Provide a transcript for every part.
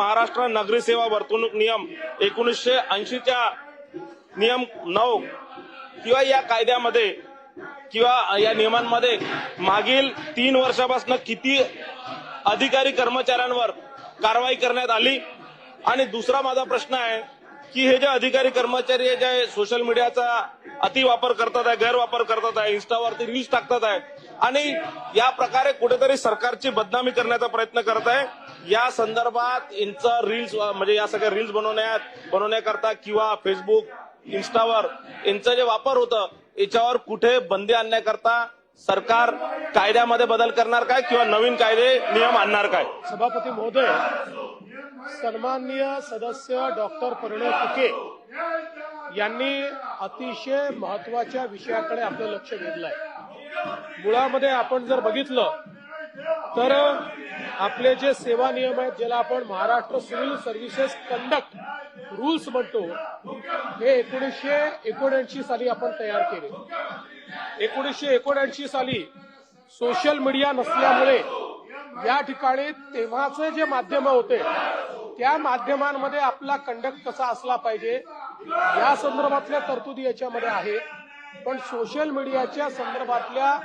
महाराष्ट्र नागरी सेवा वर्तणूक नियम एकोणीसशे ऐंशीच्या नियम नऊ किंवा या कायद्यामध्ये किंवा या नियमांमध्ये मागील तीन वर्षापासून किती अधिकारी कर्मचाऱ्यांवर कारवाई करण्यात आली? आणि दुसरा माझा प्रश्न आहे की हे जे अधिकारी कर्मचारी जे सोशल मीडियाचा अतिवापर करतात आहे गैरवापर करतात आहे इन्स्टावरती रील्स टाकतात आहे आणि या प्रकारे कुठेतरी सरकारची बदनामी करण्याचा प्रयत्न करत आहे. या संदर्भात यांचं रील्स म्हणजे या सगळ्या रील्स बनवण्यात बनवण्याकरता किंवा फेसबुक इन्स्टावर यांचं जे वापर होतं याच्यावर कुठे बंदी आणण्याकरता सरकार कायद्यामध्ये बदल करणार काय किंवा नवीन कायदे नियम आणणार काय? सभापती महोदय सन्माननीय सदस्य डॉक्टर परिणय फुके यांनी अतिशय महत्त्वाच्या विषयाकडे आपलं लक्ष वेधलंय. मुळामध्ये आपण जर बघितलं तर आपले जे सेवा नियम आहेत ज्याला आपण Maharashtra civil services conduct rules म्हणतो हे एकोणीसशे एकोणऐंशी साली आपण तयार केले. एकोणीसशे एकोणऐंशी साली सोशल मीडिया नसल्यामुळे या ठिकाणी तेव्हाचे जे माध्यम होते त्या माध्यमांमध्ये आपला कंडक्ट कसा असला पाहिजे या संदर्भातल्या तरतुदी याच्यामध्ये आहे. पण सोशल मीडियाच्या संदर्भातल्या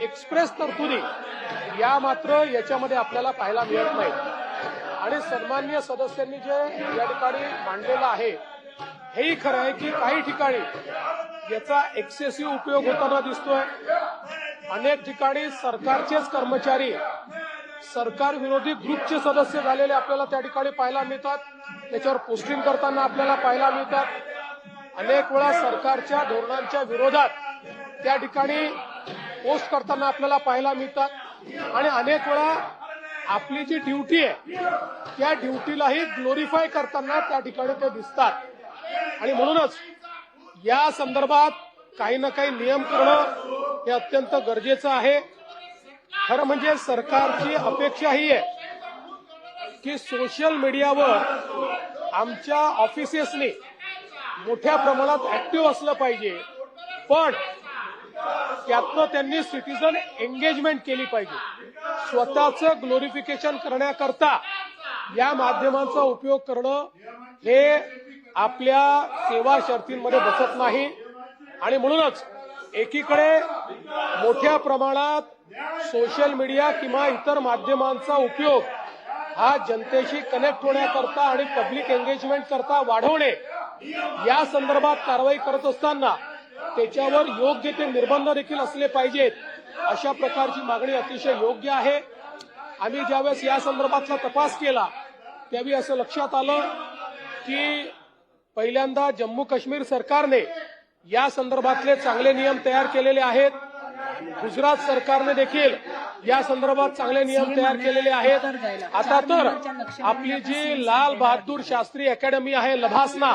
एक्सप्रेस तरतुदी या मात्र याच्यामध्ये आपल्याला पाहायला मिळत नाही आणि सन्मान्य सदस्यांनी जे या ठिकाणी मांडलेलं आहे हेही खरं आहे की काही ठिकाणी याचा एक्सेसिव्ह उपयोग होताना दिसतोय. अनेक ठिकाणी सरकारचेच कर्मचारी सरकार विरोधी ग्रुपचे सदस्य झालेले आपल्याला त्या ठिकाणी पाहायला मिळतात. त्याच्यावर पोस्टिंग करताना आपल्याला पाहायला मिळतात. अनेक वेळा सरकारच्या धोरणांच्या विरोधात त्या ठिकाणी पोस्ट करताना आपल्याला पाहायला मिळतात. आणि अनेक वेळा आपली जी ड्युटी आहे त्या ड्युटीलाही ग्लोरीफाय करताना त्या ठिकाणी ते दिसतात. आणि म्हणूनच या संदर्भात काही ना काही नियम करणं हे अत्यंत गरजेचं आहे. खरं म्हणजे सरकारची अपेक्षा ही आहे की सोशल मीडियावर आमच्या ऑफिसेसनी मोठ्या प्रमाणात ऍक्टिव्ह असलं पाहिजे. पण त्यातनं त्यांनी सिटीजन एंगेजमेंट केली पाहिजे. स्वतःचं ग्लोरिफिकेशन करण्याकरता या माध्यमांचा उपयोग करणं हे आपल्या सेवा शर्तींमध्ये बसत नाही. आणि म्हणूनच एकीकडे मोठ्या प्रमाणात सोशल मीडिया किंवा इतर माध्यमांचा उपयोग हा जनतेशी कनेक्ट होण्याकरता आणि पब्लिक एंगेजमेंट करता वाढवणे या संदर्भात कारवाई करत असताना त्याच्यावर योग्य ते निर्बंध देखील असले पाहिजेत. अशा प्रकारची मागणी अतिशय योग्य आहे. आम्ही ज्यावेळेस या संदर्भातला तपास केला त्यावेळी असं लक्षात आलं की पहिल्यांदा जम्मू काश्मीर सरकारने या संदर्भातले चांगले नियम तयार केलेले आहेत. गुजरात सरकारने देखील या संदर्भात चांगले नियम तयार केलेले आहेत. आता तर आपली जी लाल बहादूर शास्त्री अकॅडमी आहे लभासना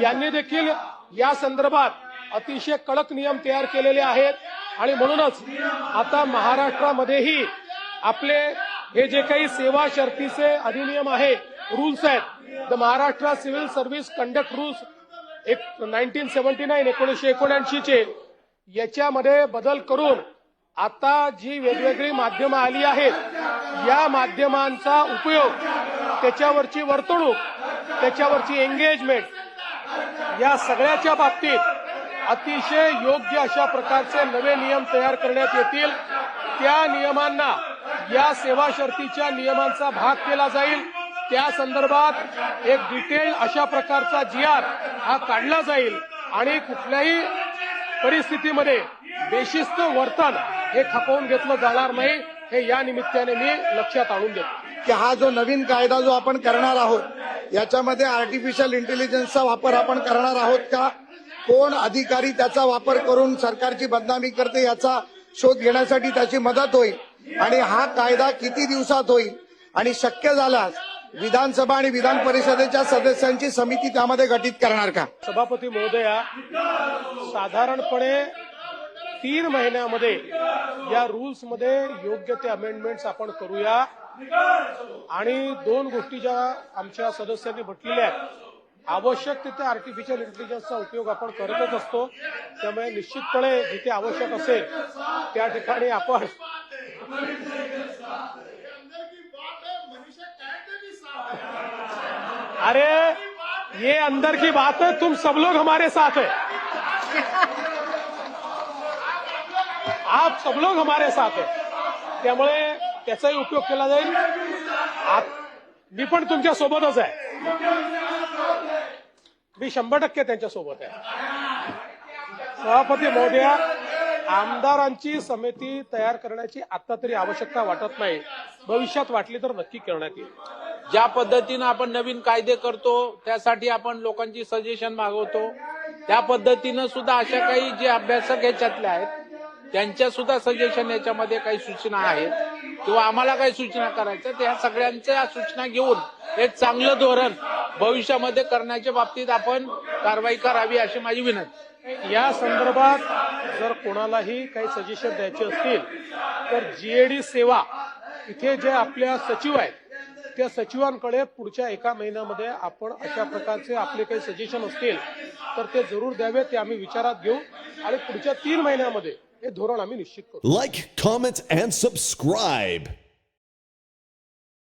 यांनी देखील या संदर्भात अतिशय कडक नियम तयार केलेले आहेत. आणि म्हणूनच आता महाराष्ट्रामध्येही आपले हे जे काही सेवा शर्तीचे अधिनियम आहे रूल्स आहेत the Maharashtra civil service conduct rules एक नाईन्टीन सेव्हन्टी नाईन एकोणीसशे एकोणऐंशीचे याच्यामध्ये बदल करून आता जी वेगवेगळी माध्यमं आली आहेत या माध्यमांचा उपयोग त्याच्यावरची वर्तणूक त्याच्यावरची एंगेजमेंट या सगळ्याच्या बाबतीत अतिशय योग्य अशा प्रकारचे नवे नियम तयार करण्यात येतील. त्या नियमांना या सेवा शर्तीच्या नियमांचा भाग केला जाईल. त्या संदर्भात एक डिटेल अशा प्रकारचा जी हा काढला जाईल आणि कुठल्याही परिस्थितीमध्ये बेशिस्त वर्तन हे खपवून घेतलं जाणार नाही हे या निमित्ताने मी लक्षात आणून देतो. की हा जो नवीन कायदा जो आपण करणार आहोत याच्यामध्ये आर्टिफिशियल इंटेलिजन्सचा वापर आपण करणार आहोत का? कोण अधिकारी त्याचा वापर करून सरकारची बदनामी करते याचा शोध घेण्यासाठी त्याची मदत होईल? आणि हा कायदा किती दिवसात होईल? आणि शक्य झाल्यास विधानसभा आणि विधान परिषदेच्या सदस्यांची समिती त्यामध्ये गठीत करणार का? सभापती महोदया साधारणपणे तीन महिन्यामध्ये या रूल्समध्ये योग्य ते अमेंडमेंट्स आपण करूया. आणि दोन गोष्टी ज्या आमच्या सदस्यांनी म्हटलेल्या आहेत आवश्यक तिथे आर्टिफिशियल इंटेलिजन्सचा उपयोग आपण करतच असतो. त्यामुळे निश्चितपणे जिथे आवश्यक असेल त्या ठिकाणी आपण अरे ये अंदर की बात है तुम सब लोग हमारे साथ है। आप सब लोग हमारे साथ है। त्यामुळे त्याचाही उपयोग केला जाईल। मी पण तुमच्या सोबतच आहे। मी शंभर टक्के त्यांच्यासोबत आहे। सभापती महोदया आमदारांची समिती तयार करण्याची आता तरी आवश्यकता वाटत नाही. भविष्यात वाटली तर नक्की करण्यात येईल. ज्या पद्धतीनं आपण नवीन कायदे करतो त्यासाठी आपण लोकांची सजेशन मागवतो. त्या पद्धतीनं सुद्धा अशा काही जे अभ्यासक याच्यातले आहेत त्यांच्या सुद्धा सजेशन याच्यामध्ये काही सूचना आहेत. किंवा आम्हाला काही सूचना करायच्या त्या सगळ्यांच्या सूचना घेऊन एक चांगलं धोरण भविष्यामध्ये करण्याच्या बाबतीत आपण कारवाई करावी अशी माझी विनंती. या संदर्भात जर कोणालाही काही सजेशन द्यायचे असतील तर जीएडी सेवा इथे जे आपल्या सचिव आहेत त्या सचिवांकडे पुढच्या एका महिन्यामध्ये आपण अशा प्रकारचे आपले काही सजेशन असतील तर ते जरूर द्यावे ते आम्ही विचारात घेऊ. आणि पुढच्या तीन महिन्यामध्ये हे धोरण आम्ही निश्चित करू. Like comment and subscribe